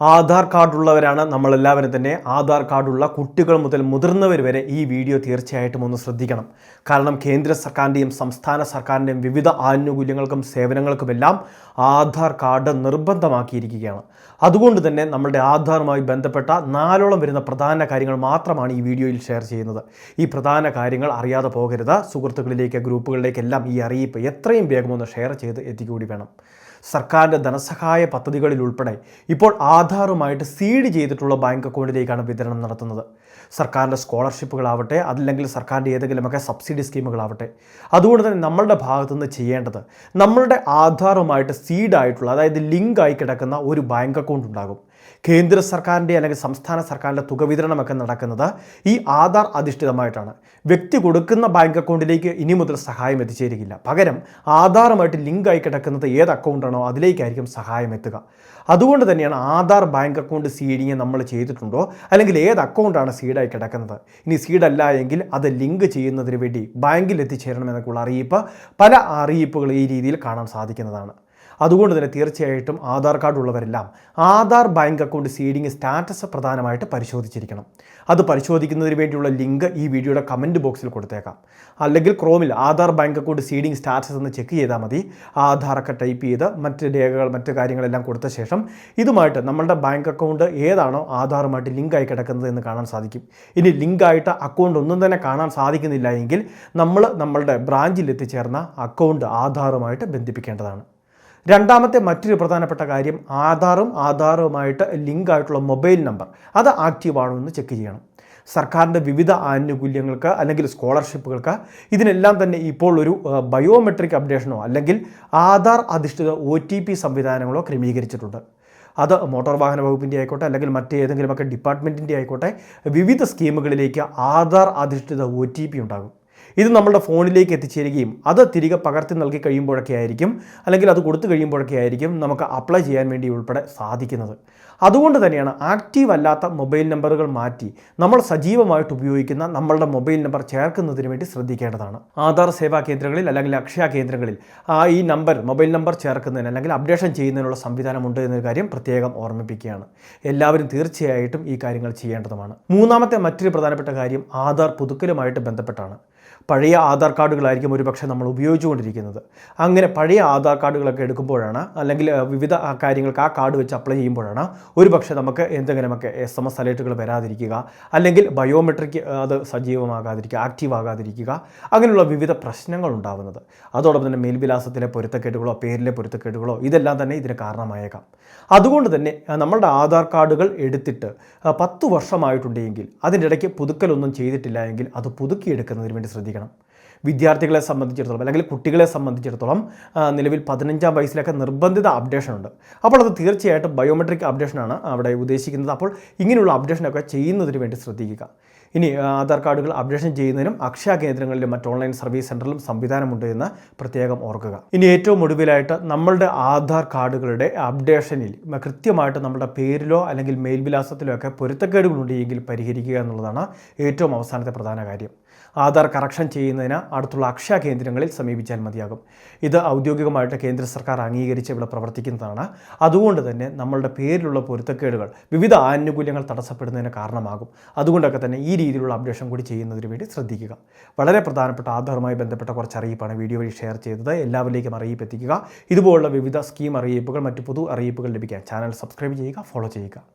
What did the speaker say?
ആധാർ കാർഡുള്ളവരാണ് നമ്മളെല്ലാവരും തന്നെ. ആധാർ കാർഡുള്ള കുട്ടികൾ മുതൽ മുതിർന്നവർ വരെ ഈ വീഡിയോ തീർച്ചയായിട്ടും ഒന്ന് ശ്രദ്ധിക്കണം. കാരണം കേന്ദ്ര സർക്കാരിന്റെയും സംസ്ഥാന സർക്കാരിന്റെയും വിവിധ ആനുകൂല്യങ്ങൾക്കും സേവനങ്ങൾക്കുമെല്ലാം ആധാർ കാർഡ് നിർബന്ധമാക്കിയിരിക്കുകയാണ്. അതുകൊണ്ട് തന്നെ നമ്മളുടെ ആധാറുമായി ബന്ധപ്പെട്ട നാലോളം വരുന്ന പ്രധാന കാര്യങ്ങൾ മാത്രമാണ് ഈ വീഡിയോയിൽ ഷെയർ ചെയ്യുന്നത്. ഈ പ്രധാന കാര്യങ്ങൾ അറിയാതെ പോകരുത്. സുഹൃത്തുക്കളിലേക്ക് ഗ്രൂപ്പുകളിലേക്കെല്ലാം ഈ അറിയിപ്പ് എത്രയും വേഗം ഒന്ന് ഷെയർ ചെയ്ത് എത്തിക്കൂടി വേണം. സർക്കാരിന്റെ ധനസഹായ പദ്ധതികളിൽ ഉൾപ്പെടെ ഇപ്പോൾ ആധാറുമായിട്ട് സീഡ് ചെയ്തിട്ടുള്ള ബാങ്ക് അക്കൗണ്ടിലേക്കാണ് വിതരണം നടത്തുന്നത്. സർക്കാരിന്റെ സ്കോളർഷിപ്പുകളാവട്ടെ അതല്ലെങ്കിൽ സർക്കാരിന്റെ ഏതെങ്കിലുമൊക്കെ സബ്സിഡി സ്കീമുകളാവട്ടെ അതുകൊണ്ട് തന്നെ നമ്മളുടെ ഭാഗത്തു നിന്ന് ചെയ്യേണ്ടത് നമ്മളുടെ ആധാറുമായിട്ട് സീഡായിട്ടുള്ള അതായത് ലിങ്ക് ആയി കിടക്കുന്ന ഒരു ബാങ്ക് അക്കൗണ്ട് ഉണ്ടാകും. കേന്ദ്ര സർക്കാരിന്റെ അല്ലെങ്കിൽ സംസ്ഥാന സർക്കാരിന്റെ തുക വിതരണമൊക്കെ നടക്കുന്നത് ഈ ആധാർ അധിഷ്ഠിതമായിട്ടാണ്. വ്യക്തി കൊടുക്കുന്ന ബാങ്ക് അക്കൗണ്ടിലേക്ക് ഇനി മുതൽ സഹായം എത്തിച്ചേരുകയില്ല. പകരം ആധാറുമായിട്ട് ലിങ്കായി കിടക്കുന്നത് ഏത് അക്കൗണ്ടാണോ അതിലേക്കായിരിക്കും സഹായം എത്തുക. അതുകൊണ്ട് തന്നെയാണ് ആധാർ ബാങ്ക് അക്കൗണ്ട് സീഡിങ് നമ്മൾ ചെയ്തിട്ടുണ്ടോ അല്ലെങ്കിൽ ഏത് അക്കൗണ്ടാണ് സീഡായി കിടക്കുന്നത്. ഇനി സീഡല്ല എങ്കിൽ അത് ലിങ്ക് ചെയ്യുന്നതിന് വേണ്ടി ബാങ്കിൽ എത്തിച്ചേരണമെന്നൊക്കെയുള്ള അറിയിപ്പ് പല അറിയിപ്പുകൾ ഈ രീതിയിൽ കാണാൻ സാധിക്കുന്നതാണ്. അതുകൊണ്ട് തന്നെ തീർച്ചയായിട്ടും Aadhaar card ഉള്ളവരെല്ലാം Aadhaar bank account seeding status പ്രധാനമായിട്ട് പരിശോധിച്ചിരിക്കണം. അത് പരിശോധിക്കുന്നതിന് വേണ്ടിയുള്ള ലിങ്ക് ഈ വീഡിയോയുടെ കമന്റ് ബോക്സിൽ കൊടുത്തേക്കാം. അല്ലെങ്കിൽ ക്രോമിൽ Aadhaar bank account seeding status എന്ന് ചെക്ക് ചെയ്താൽ മതി. ആധാറൊക്കെ ടൈപ്പ് ചെയ്ത് മറ്റ് രേഖകൾ മറ്റ് കാര്യങ്ങളെല്ലാം കൊടുത്ത ശേഷം ഇതുമായിട്ട് നമ്മളുടെ ബാങ്ക് അക്കൗണ്ട് ഏതാണോ ആധാറുമായിട്ട് ലിങ്കായി കിടക്കുന്നത് എന്ന് കാണാൻ സാധിക്കും. ഇനി ലിങ്കായിട്ട് അക്കൗണ്ട് ഒന്നും തന്നെ കാണാൻ സാധിക്കുന്നില്ല എങ്കിൽ നമ്മൾ നമ്മളുടെ ബ്രാഞ്ചിൽ എത്തിച്ചേർന്ന അക്കൗണ്ട് ആധാറുമായിട്ട് ബന്ധിപ്പിക്കേണ്ടതാണ്. രണ്ടാമത്തെ മറ്റൊരു പ്രധാനപ്പെട്ട കാര്യം ആധാറും ആധാറുമായിട്ട് ലിങ്ക് ആയിട്ടുള്ള മൊബൈൽ നമ്പർ. അത് ആക്റ്റീവ് ആണോ എന്ന് ചെക്ക് ചെയ്യണം. സർക്കാരിന്റെ വിവിധ ആനുകൂല്യങ്ങൾക്ക് അല്ലെങ്കിൽ സ്കോളർഷിപ്പുകൾക്ക് ഇതിനെല്ലാം തന്നെ ഇപ്പോൾ ഒരു ബയോമെട്രിക് അപ്ഡേഷനോ അല്ലെങ്കിൽ ആധാർ അധിഷ്ഠിത ഒ സംവിധാനങ്ങളോ ക്രമീകരിച്ചിട്ടുണ്ട്. അത് മോട്ടോർ വാഹന വകുപ്പിന്റെ ആയിക്കോട്ടെ അല്ലെങ്കിൽ മറ്റേതെങ്കിലുമൊക്കെ ഡിപ്പാർട്ട്മെന്റിന്റെ ആയിക്കോട്ടെ വിവിധ സ്കീമുകളിലേക്ക് ആധാർ അധിഷ്ഠിത ഒ ടി പി ഉണ്ടാകും. ഇത് നമ്മുടെ ഫോണിലേക്ക് എത്തിച്ചേരുകയും അത് തിരികെ പകർത്തി നൽകി കഴിയുമ്പോഴൊക്കെ ആയിരിക്കും അല്ലെങ്കിൽ അത് കൊടുത്തു കഴിയുമ്പോഴൊക്കെ ആയിരിക്കും നമുക്ക് അപ്ലൈ ചെയ്യാൻ വേണ്ടി ഉൾപ്പെടെ സാധിക്കുന്നത്. അതുകൊണ്ട് തന്നെയാണ് ആക്റ്റീവ് അല്ലാത്ത മൊബൈൽ നമ്പറുകൾ മാറ്റി നമ്മൾ സജീവമായിട്ട് ഉപയോഗിക്കുന്ന നമ്മളുടെ മൊബൈൽ നമ്പർ ചേർക്കുന്നതിന് വേണ്ടി ശ്രദ്ധിക്കേണ്ടതാണ്. ആധാർ സേവാ കേന്ദ്രങ്ങളിൽ അല്ലെങ്കിൽ അക്ഷയ കേന്ദ്രങ്ങളിൽ ആ ഈ നമ്പർ മൊബൈൽ നമ്പർ ചേർക്കുന്നതിന് അല്ലെങ്കിൽ അപ്ഡേഷൻ ചെയ്യുന്നതിനുള്ള സംവിധാനമുണ്ട് എന്നൊരു കാര്യം പ്രത്യേകം ഓർമ്മിപ്പിക്കുകയാണ്. എല്ലാവരും തീർച്ചയായിട്ടും ഈ കാര്യങ്ങൾ ചെയ്യേണ്ടതുമാണ്. മൂന്നാമത്തെ മറ്റൊരു പ്രധാനപ്പെട്ട കാര്യം ആധാർ പുതുക്കലുമായിട്ട് ബന്ധപ്പെട്ടാണ്. പഴയ ആധാർ കാർഡുകളായിരിക്കും ഒരു പക്ഷേ നമ്മൾ ഉപയോഗിച്ചുകൊണ്ടിരിക്കുന്നത്. അങ്ങനെ പഴയ ആധാർ കാർഡുകളൊക്കെ എടുക്കുമ്പോഴാണ് അല്ലെങ്കിൽ വിവിധ കാര്യങ്ങൾക്ക് ആ കാർഡ് വെച്ച് അപ്ലൈ ചെയ്യുമ്പോഴാണ് ഒരു പക്ഷേ നമുക്ക് എന്തെങ്കിലുമൊക്കെ എസ് എം എസ് അലേർട്ടുകൾ വരാതിരിക്കുക. അല്ലെങ്കിൽ ബയോമെട്രിക് അത് സജീവമാകാതിരിക്കുക ആക്റ്റീവ് ആകാതിരിക്കുക. അങ്ങനെയുള്ള വിവിധ പ്രശ്നങ്ങൾ ഉണ്ടാകുന്നത് അതോടൊപ്പം തന്നെ മേൽവിലാസത്തിലെ പൊരുത്തക്കേടുകളോ പേരിലെ പൊരുത്തക്കേടുകളോ ഇതെല്ലാം തന്നെ ഇതിന് കാരണമായേക്കാം. അതുകൊണ്ട് തന്നെ നമ്മളുടെ ആധാർ കാർഡുകൾ എടുത്തിട്ട് പത്ത് വർഷമായിട്ടുണ്ടെങ്കിൽ അതിന്റെ ഇടയ്ക്ക് പുതുക്കലൊന്നും ചെയ്തിട്ടില്ല എങ്കിൽ അത് പുതുക്കിയെടുക്കുന്നതിന് വേണ്ടി ശ്രദ്ധിക്കണം. വിദ്യാർത്ഥികളെ സംബന്ധിച്ചിടത്തോളം അല്ലെങ്കിൽ കുട്ടികളെ സംബന്ധിച്ചിടത്തോളം നിലവിൽ പതിനഞ്ചാം വയസ്സിലൊക്കെ നിർബന്ധിത അപ്ഡേഷൻ ഉണ്ട്. അപ്പോൾ അത് തീർച്ചയായിട്ടും ബയോമെട്രിക് അപ്ഡേഷനാണ് അവിടെ ഉദ്ദേശിക്കുന്നത്. അപ്പോൾ ഇങ്ങനെയുള്ള അപ്ഡേഷനൊക്കെ ചെയ്യുന്നതിന് വേണ്ടി ശ്രദ്ധിക്കുക. ഇനി ആധാർ കാർഡുകൾ അപ്ഡേഷൻ ചെയ്യുന്നതിനും അക്ഷയ കേന്ദ്രങ്ങളിലും മറ്റ് ഓൺലൈൻ സർവീസ് സെന്ററിലും സംവിധാനമുണ്ട് എന്ന് പ്രത്യേകം ഓർക്കുക. ഇനി ഏറ്റവും ഒടുവിലായിട്ട് നമ്മളുടെ ആധാർ കാർഡുകളുടെ അപ്ഡേഷനിൽ കൃത്യമായിട്ട് നമ്മുടെ പേരിലോ അല്ലെങ്കിൽ മേൽവിലാസത്തിലോ ഒക്കെ പൊരുത്തക്കേടുകളുണ്ടെങ്കിൽ പരിഹരിക്കുക എന്നുള്ളതാണ് ഏറ്റവും അവസാനത്തെ പ്രധാന കാര്യം. ആധാർ കറക്ഷൻ ചെയ്യുന്നതിന് അടുത്തുള്ള അക്ഷയ കേന്ദ്രങ്ങളിൽ സമീപിച്ചാൽ മതിയാകും. ഇത് ഔദ്യോഗികമായിട്ട് കേന്ദ്ര സർക്കാർ അംഗീകരിച്ച് ഇവിടെ പ്രവർത്തിക്കുന്നതാണ്. അതുകൊണ്ട് തന്നെ നമ്മളുടെ പേരിലുള്ള പൊരുത്തക്കേടുകൾ വിവിധ ആനുകൂല്യങ്ങൾ തടസ്സപ്പെടുന്നതിന് കാരണമാകും. അതുകൊണ്ടൊക്കെ തന്നെ ഈ രീതിയിലുള്ള അപ്ഡേഷൻ കൂടി ചെയ്യുന്നതിന് വേണ്ടി ശ്രദ്ധിക്കുക. വളരെ പ്രധാനപ്പെട്ട ആധാറുമായി ബന്ധപ്പെട്ട കുറച്ച് അറിയിപ്പാണ് വീഡിയോ വഴി ഷെയർ ചെയ്തത്. എല്ലാവരിലേക്കും അറിയിപ്പ് എത്തിക്കുക ഇതുപോലുള്ള വിവിധ സ്കീം അറിയിപ്പുകൾ മറ്റ് പൊതു അറിയിപ്പുകൾ ലഭിക്കാൻ ചാനൽ സബ്സ്ക്രൈബ് ചെയ്യുക ഫോളോ ചെയ്യുക.